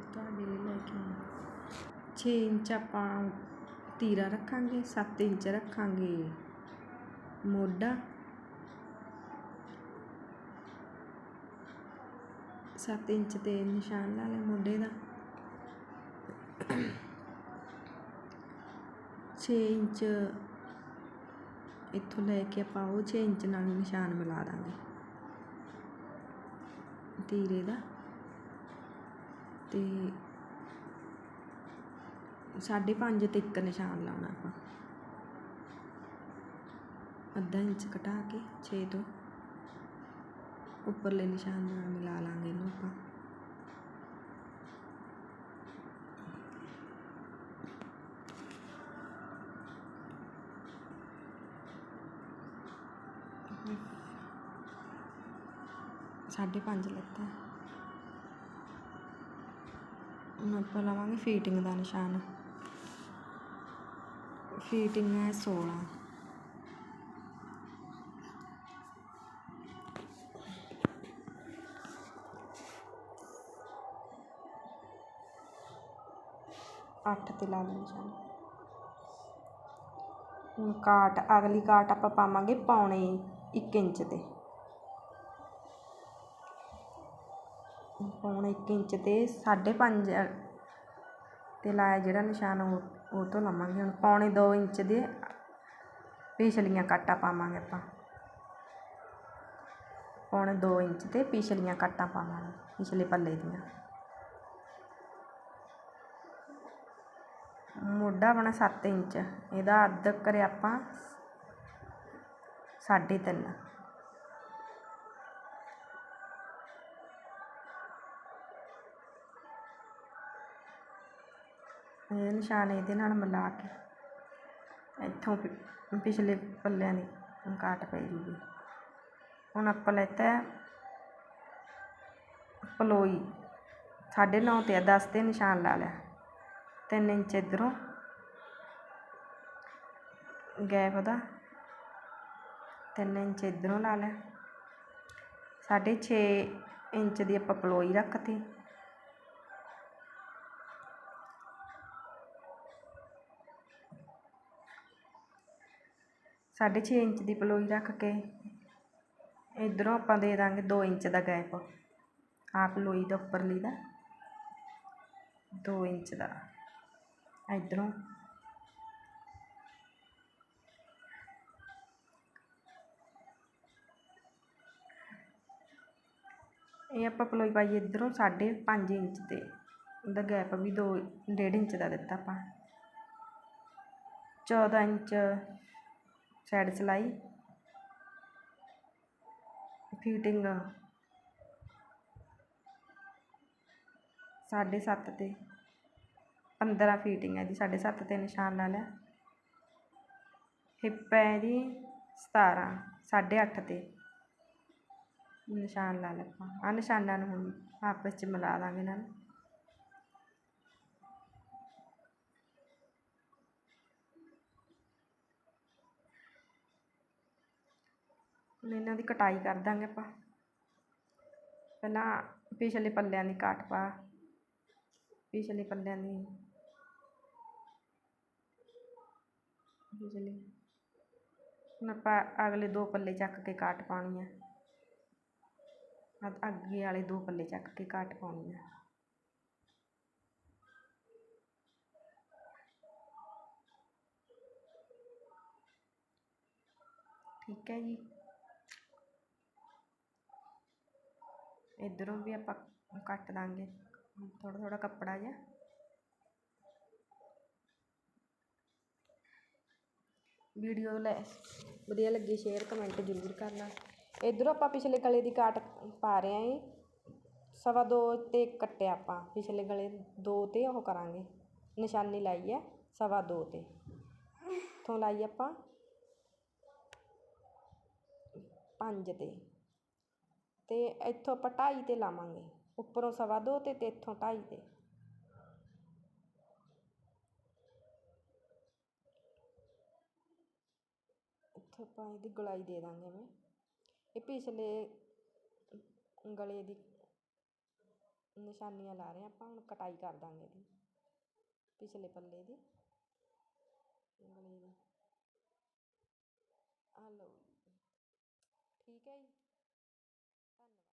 ਤੁਹਾਡੇ ਲਈ ਲੈ ਕੇ ਆਈ 6 ਇੰਚ ਆਪਾਂ ਤੀਰਾ ਰੱਖਾਂਗੇ 7 ਇੰਚ ਰੱਖਾਂਗੇ ਮੋਢਾ। ਸੱਤ ਇੰਚ ਤੇ ਨਿਸ਼ਾਨ ਲਾ ਲਿਆ ਮੋਢੇ ਦਾ। ਛੇ ਇੰਚ ਇੱਥੋਂ ਲੈ ਕੇ ਆਪਾਂ ਉਹ ਛੇ ਇੰਚ ਨਾਲ ਨਿਸ਼ਾਨ ਮਿਲਾ ਦਾਂਗੇ। ਤੀਰੇ ਦਾ। ਤੇ ਸਾਢੇ ਪੰਜ ਤੇ ਇੱਕ ਨਿਸ਼ਾਨ ਲਾਉਣਾ ਆਪਾਂ। ਅੱਧਾ ਇੰਚ ਘਟਾ ਕੇ ਛੇ ਤੋਂ ਉੱਪਰਲੇ ਨਿਸ਼ਾਨ ਨਾਲ ਮਿਲਾ ਲਾਂਗੇ ਇਹਨੂੰ ਆਪਾਂ। ਸਾਢੇ ਪੰਜ ਲੱਤਾ। ਹੁਣ ਆਪਾਂ ਲਵਾਂਗੇ ਫੀਟਿੰਗ ਦਾ ਨਿਸ਼ਾਨ। ਫੀਟਿੰਗ ਹੈ 16 ਅੱਠ ਤੇ ਲਾ ਲਓ ਨਿਸ਼ਾਨ। ਹੁਣ ਕਾਟ, ਅਗਲੀ ਕਾਟ ਆਪਾਂ ਪਾਵਾਂਗੇ ਪੌਣੇ 1 ਇੰਚ ਤੇ। ਪੌਣੇ ਇੱਕ ਇੰਚ 'ਤੇ ਸਾਢੇ ਪੰਜ 'ਤੇ ਲਾਇਆ ਜਿਹੜਾ ਨਿਸ਼ਾਨ ਉਹ ਉਹ ਤੋਂ ਲਾਵਾਂਗੇ ਹੁਣ। ਪੌਣੇ ਦੋ ਇੰਚ ਦੇ ਪਿਛਲੀਆਂ ਕਾਟਾਂ ਪਾਵਾਂਗੇ ਆਪਾਂ। ਪੌਣੇ ਦੋ ਇੰਚ 'ਤੇ ਪਿਛਲੀਆਂ ਕਾਟਾਂ ਪਾਵਾਂਗੇ, ਪਿਛਲੇ ਪੱਲੇ ਦੀਆਂ। ਮੋਢਾ ਆਪਣਾ ਸੱਤ ਇੰਚ, ਇਹਦਾ ਅੱਧ ਕਰਿਆ ਆਪਾਂ 3.5 ਇਹ ਨਿਸ਼ਾਨ ਇਹਦੇ ਨਾਲ ਮਿਲਾ ਕੇ ਇੱਥੋਂ ਪਿ- ਪਿਛਲੇ ਪੱਲਿਆਂ ਦੀ ਕਾਟ ਪੈ ਜੂਗੀ ਹੁਣ ਆਪਾਂ ਲੈਤਾ ਪਲੋਈ। ਸਾਢੇ ਨੌ ਤੇ 10 ਤੇ ਨਿਸ਼ਾਨ ਲਾ ਲਿਆ। ਤਿੰਨ ਇੰਚ ਇੱਧਰੋਂ ਗੈਪ ਦਾ ਤਿੰਨ ਇੰਚ ਇੱਧਰੋਂ ਲਾ ਲਿਆ। ਸਾਢੇ ਛੇ ਇੰਚ ਦੀ ਆਪਾਂ ਪਲੋਈ ਰੱਖਤੀ। ਸਾਢੇ ਛੇ ਇੰਚ ਦੀ ਪਲੋਈ ਰੱਖ ਕੇ ਇੱਧਰੋਂ ਆਪਾਂ ਦੇ ਦਾਂਗੇ 2 ਇੰਚ ਦਾ ਗੈਪ ਆਹ ਪਲੋਈ ਦਾ ਉੱਪਰਲੀ ਦਾ। 2 ਇੰਚ ਦਾ। ਇੱਧਰੋਂ। ਇਹ ਆਪਾਂ ਪਲੋਈ ਪਾਈ ਇੱਧਰੋਂ ਸਾਢੇ ਪੰਜ ਇੰਚ ਤੇ। ਉਹਦਾ ਗੈਪ ਵੀ ਦੋ, ਡੇਢ ਇੰਚ ਦਾ ਦਿੱਤਾ ਆਪਾਂ। 14 ਇੰਚ ਸਾਈਡ ਸਿਲਾਈ ਫਿਟਿੰਗ ਸਾਢੇ ਸੱਤ ਤੇ 15 ਫੀਟਿੰਗ ਹੈ ਜੀ ਸਾਢੇ ਸੱਤ ਤੇ ਨਿਸ਼ਾਨ ਲਾ ਲਿਆ ਹਿੱਪ ਹੈ ਇਹਦੀ 17 ਸਾਢੇ ਅੱਠ ਤੇ ਨਿਸ਼ਾਨ ਲਾ ਲਿਆ ਆਪਾਂ ਆਹ ਨਿਸ਼ਾਨਾਂ ਨੂੰ ਹੁਣ ਆਪਸ 'ਚ ਮਿਲਾ ਦਾਂਗੇ ਇਹਨਾਂ ਹੁਣ ਇਹਨਾਂ ਦੀ ਕਟਾਈ ਕਰ ਦਾਂਗੇ ਆਪਾਂ। ਪਹਿਲਾਂ ਪਿਛਲੇ ਪੱਲਿਆਂ ਦੀ ਕਾਟ ਪਾ। ਪਿਛਲੇ ਪੱਲਿਆਂ ਦੀ। ਪਿਛਲੇ। ਹੁਣ ਆਪਾਂ ਅਗਲੇ ਦੋ ਪੱਲੇ ਚੱਕ ਕੇ ਕਾਟ ਪਾਉਣੀ ਹੈ ਅੱਗੇ ਵਾਲੇ ਦੋ ਪੱਲੇ ਚੱਕ ਕੇ ਕਾਟ ਪਾਉਣੀ ਹੈ ਠੀਕ ਹੈ ਜੀ। ਇੱਧਰੋਂ ਵੀ ਆਪਾਂ ਕੱਟ ਦਾਂਗੇ। ਥੋੜ੍ਹਾ ਥੋੜ੍ਹਾ ਕੱਪੜਾ ਜਿਹਾ। ਵੀਡੀਓ ਲੈ, ਵਧੀਆ ਲੱਗੀ ਸ਼ੇਅਰ ਕਮੈਂਟ ਜ਼ਰੂਰ ਕਰਨਾ। ਇੱਧਰੋਂ ਆਪਾਂ ਪਿਛਲੇ ਗਲੇ ਦੀ ਕਾਟ ਪਾ ਰਹੇ ਆਂ ਸਵਾ ਦੋ ਤੇ ਕੱਟਿਆ ਆਪਾਂ। ਪਿਛਲੇ ਗਲੇ ਦੋ ਤੇ ਉਹ ਕਰਾਂਗੇ। ਨਿਸ਼ਾਨੀ ਲਾਈ ਹੈ ਸਵਾ ਦੋ ਤੇ। ਇੱਥੋਂ ਲਾਈ ਆਪਾਂ ਪੰਜ ਤੇ। ਅਤੇ ਇੱਥੋਂ ਆਪਾਂ ਢਾਈ ਤੇ ਲਾਵਾਂਗੇ, ਉੱਪਰੋਂ ਸਵਾ ਦੋ ਅਤੇ ਇੱਥੋਂ ਢਾਈ ਤੇ। ਇੱਥੋਂ ਆਪਾਂ ਇਹਦੀ ਗਲਾਈ ਦੇ ਦਾਂਗੇ ਐਵੇਂ ਇਹ ਪਿਛਲੇ ਗਲੇ ਦੀ ਨਿਸ਼ਾਨੀਆਂ ਲਾ ਰਹੇ ਹਾਂ ਆਪਾਂ, ਹੁਣ ਕਟਾਈ ਕਰ ਦਾਂਗੇ ਇਹਦੀ, ਪਿਛਲੇ ਪੱਲੇ ਦੀ। ਗਲੇ ਦੀ। ਆ ਲਓ ਠੀਕ ਹੈ ਜੀ।